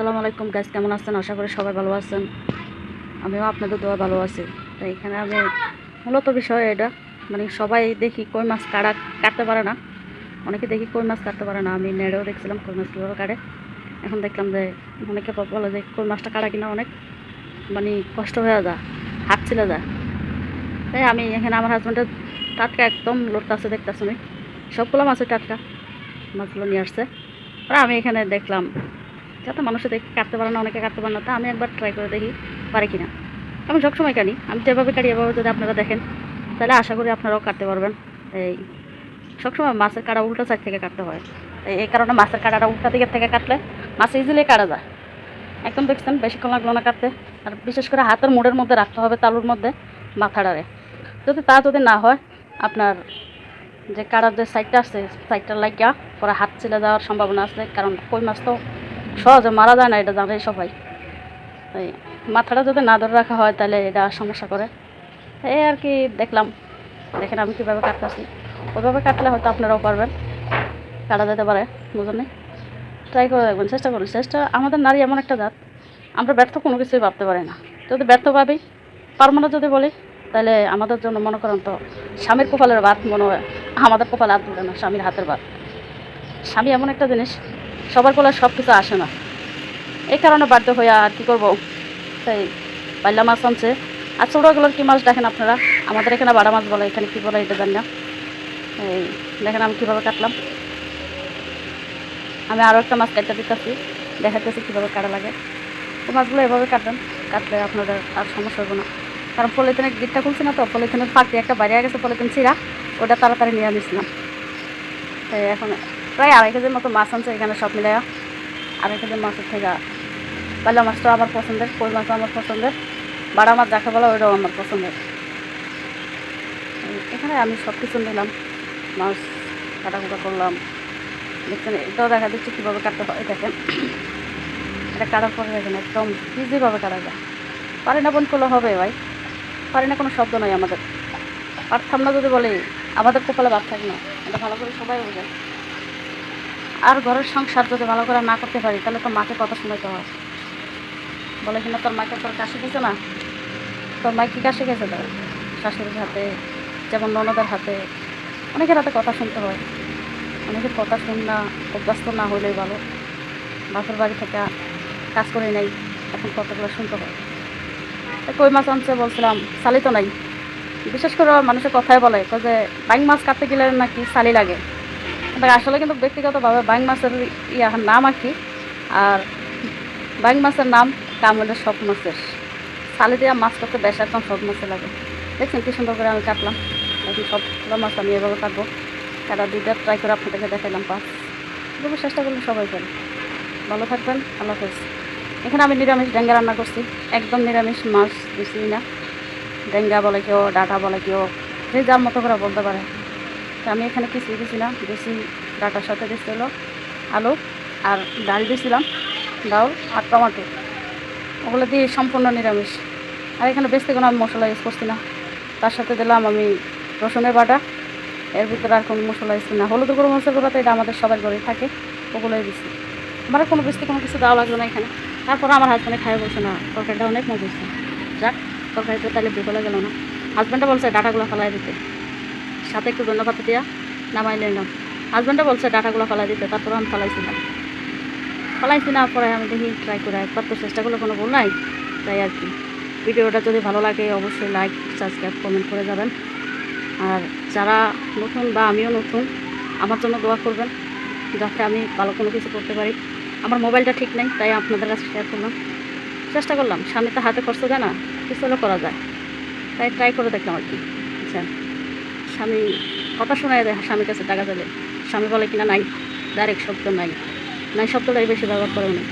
আসসালামু আলাইকুম গাছ কেমন আছেন? আশা করি সবাই ভালো আছেন। আমিও আপনাদের দোয়া ভালো আছি। তো এখানে আমি মূলত বিষয় এটা মানে সবাই দেখি কই মাছ কাটা কাটতে পারে না। অনেকে দেখি কই মাছ কাটতে পারে না। আমি নেড়েও দেখছিলাম কই মাছ কীভাবে কাটে। এখন দেখলাম যে অনেকে বলে যে কই মাছটা কাটা কিনা অনেক মানে কষ্ট হয়ে যায়, হাত ছিলে যায়। তাই আমি এখানে আমার হাজব্যান্ডের টাটকা একদম লোটটা আছে দেখতেছি আমি। সবগুলো মাছের টাটকা, মাছগুলো নিয়ে আসছে। আর আমি এখানে দেখলাম যাতে মানুষে দেখে কাটতে পারে না, অনেকে কাটতে পারে না, তা আমি একবার ট্রাই করে দেখি পারে কি না আমি সবসময় কাটি, আমি যেভাবে কাটি এভাবে যদি আপনারা দেখেন, তাহলে আশা করি আপনারাও কাটতে পারবেন। এই, সবসময় মাছের কাটা উল্টো সাইড থেকে কাটতে হয়। এই- এই কারণে মাছের কাটাটা উল্টা দিকের থেকে কাটলে মাছ ইজিলি কাটা যায়। একদম দেখছেন, বেশিক্ষণ লাগল না কাটতে। আর বিশেষ করে হাতের মোড়ের মধ্যে রাখতে হবে, তালুর মধ্যে, মাথাটারে। যদি তা যদি না হয়, আপনার যে কাটার যে সাইডটা আছে সাইডটা লাগিয়া পরে হাত ছিলে যাওয়ার সম্ভাবনা আছে, কারণ কই মাছ তো সহজে মারা যায় না, এটা জানে সবাই। এই মাথাটা যদি না ধরে রাখা হয়, তাহলে এটা সমস্যা করে। এই আর কি দেখলাম। দেখেন আমি কীভাবে কাটতেছি। ওইভাবে কাটলে হয়তো আপনারাও পারবেন। কাটা যেতে পারে, বুঝলেন? ট্রাই করে দেখবেন, চেষ্টা করুন, চেষ্টা। আমাদের নারী এমন একটা জাত, আমরা ব্যর্থ কোনো কিছুই ভাবতে পারি না। যদি ব্যর্থ ভাবি পারব না যদি বলি, তাহলে আমাদের জন্য মনে করেন তো, স্বামীর কপালের ভাত মনে হয়। আমাদের কপালে হাত না, স্বামীর হাতের ভাত স্বামী এমন একটা জিনিস সবার কোলে সব কিছু আসে না। এই কারণে বাধ্য হয়ে আর কী করব? তাই পাল্লা মাছ আনছে। আর ছোটোগুলোর কী মাছ দেখেন আপনারা? আমাদের এখানে বাড়া মাছ বলে, এখানে কী বলে এটা জানি না। এই দেখেন আমি কীভাবে কাটলাম। আমি আরও একটা মাছ কাটতে দিতেছি। দেখাতেছি কীভাবে কাটা লাগে। তো মাছগুলো এভাবে কাটবেন। কাটলে আপনাদের আর সমস্যা হবে না। কারণ পলিথিনের গিটটা খুলছি না তো, পলিথিনের ফাঁকি একটা বাইরে গেছে পলিথিন ছিঁড়া। ওটা তাড়াতাড়ি নিয়ে নিয়েছিলাম তাই এখন প্রায় আড়াই কেজির মতো মাছ আনছে এখানে সব মিলে আড়াই কেজির মাছের থেকে পাল্লা মাছটাও আমার পছন্দের, কই মাছও আমার পছন্দের, বাড়া মাছ যাকে বলা ওইটাও আমার পছন্দের। এখানে আমি সব কিছু নিলাম, মাছ কাটাকুটা করলাম। দেখছেন, এটাও দেখা দিচ্ছে কীভাবে কাটতে হয় দেখেন। এটা কাটার পরে দেখেন, একদম ইজিভাবে কাটা যায়। পারি না বোন করলে হবে ভাই। পারি না কোনো শব্দ নয় আমাদের। পারতাম না যদি বলি, আমাদের কপালে বাদ থাকে না। এটা ভালো করে সবাই বোঝে। আর ঘরের সংসার যদি ভালো করে না করতে পারি, তাহলে তো মাকে কথা শোনাতে হয় বলে কিনা তোর মাকে তোর কাশি গেছে না? তোর মাকে কী কাশি গেছে তোর? শাশুড়ির হাতে, যেমন ননদের হাতে। অনেকের হাতে কথা শুনতে হয়। অনেকের কথা শুন না অভ্যস্ত না হলেই ভালো। বাপের বাড়ি থেকে কাজ করে নেই, এখন কথাগুলো শুনতে হয়। কই মাছ আনছে বলছিলাম সালি তো নাই। বিশেষ করে মানুষের কথাই বলে যে বাইং মাছ কাটতে গেলে নাকি সালি লাগে। কিন্তু আসলে কিন্তু ব্যক্তিগতভাবে বাইং মাছের ইয়া নাম আর কি, আর বাইং মাছের নাম কামড়ের সব মাছের সালি দিয়ে মাছ করতে বেশ একদম সব মাছে লাগে দেখছেন কি সুন্দর করে আমি কাটলাম। এখন সবগুলো মাছ আমি এভাবে কাটবো। কাটা দুইটা ট্রাই করে আপনাদেরকে দেখাইলাম পাঁচ। এভাবে চেষ্টা করলে সবাই করে ভালো থাকবেন, আল্লাহ হাফেজ। এখানে আমি নিরামিষ ডেঙ্গা রান্না করছি। একদম নিরামিষ মাছ দিছি না। ডেঙ্গা বলে কেউ, ডাটা বলে কেউ, যে যার মতো করে বলতে পারে। তো আমি এখানে কিছুই দিয়েছিলাম বেশি ডাটার সাথে দিছিল আলু আর ডাল দিয়েছিলাম, ডাল আর টমাটো। ওগুলো দিয়ে সম্পূর্ণ নিরামিষ। আর এখানে বেশি কোনো আমি মশলা ইউজ করছি না। তার সাথে দিলাম আমি রসুনের বাটা। এর ভিতরে আর কোনো মশলা ইউজ না। হলুদ গুঁড়ো মশলা তো এটা আমাদের সবার ঘরেই থাকে, ওগুলোই দিছি। আমার কোনো বেশি কোনো কিছু দেওয়া লাগল না এখানে। তারপর আমার হাজব্যান্ডে খাই বলছে, না, তরকারিটা অনেক মজা যাক তরকারিটা তাহলে বিফলে গেল না। হাজব্যান্ডটা বলছে, ডাটাগুলো ফালাই দিতে। সাথে একটু ধন্যবাদ দিয়া নামাই নিলাম হাজব্যান্ডে বলছে ডাটাগুলো ফালাই দিতে। তারপর আমি ফালাইছিলাম ফালাইছি না, পরে আমি দেখি ট্রাই করে একবার তো চেষ্টা করলে কোনো ভুল নাই। তাই আর কি। ভিডিওটা যদি ভালো লাগে, অবশ্যই লাইক সাবস্ক্রাইব কমেন্ট করে যাবেন। আর যারা নতুন বা আমিও নতুন, আমার জন্য দোয়া করবেন, যাতে আমি ভালো কোনো কিছু করতে পারি। আমার মোবাইলটা ঠিক নেই, তাই আপনাদের কাছে শেয়ার করলাম। চেষ্টা করলাম স্বামী তো হাতে খরচ দেয় না, কিছু হলেও করা যায়। তাই ট্রাই করে দেখলাম আর কি। আচ্ছা। স্বামী, কথা শোনায় দেয়, স্বামীর কাছে টাকা দিলে স্বামী বলে কিনা, নাই ডাইরেক্ট শব্দ নাই। নাই শব্দটাই বেশি ব্যবহার করে উনি